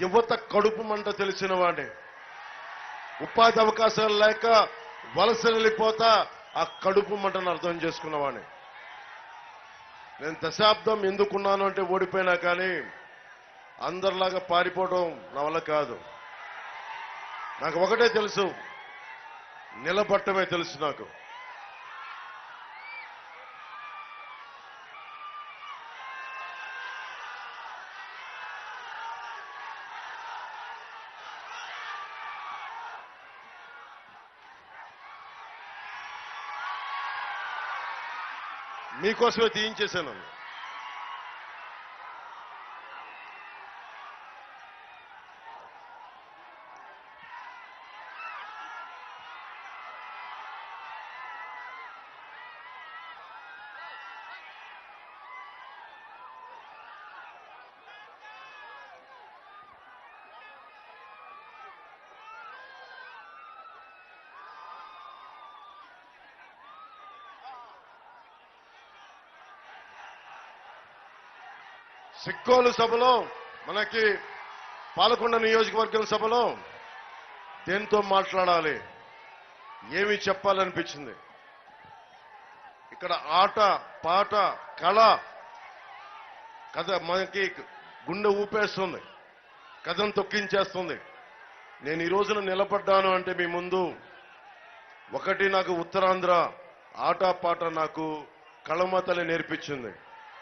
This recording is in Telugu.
యువత కడుపు మంట తెలిసిన వాడే. ఉపాధి అవకాశాలు లేక వలస వెళ్ళిపోతా ఆ కడుపు మంటను అర్థం చేసుకున్నవాడిని నేను దశాబ్దం ఎందుకున్నాను అంటే ఓడిపోయినా కానీ అందరిలాగా పారిపోవడం నా వల్ల కాదు. నాకు ఒకటే తెలుసు నిలబట్టమే తెలుసు నాకు. మీకోసమే తీయించేశాను సిక్కోలు సభలో మనకి పాలకొండ నియోజకవర్గం సభలో దేంతో మాట్లాడాలి? ఏమి చెప్పాలనిపించింది? ఇక్కడ ఆట పాట కళ కథ మనకి గుండె ఊపేస్తుంది కథను తొక్కించేస్తుంది. నేను ఈ రోజున నిలబడ్డాను అంటే మీ ముందు ఒకటి నాకు ఉత్తరాంధ్ర ఆట పాట నాకు కళమతలే నేర్పించింది.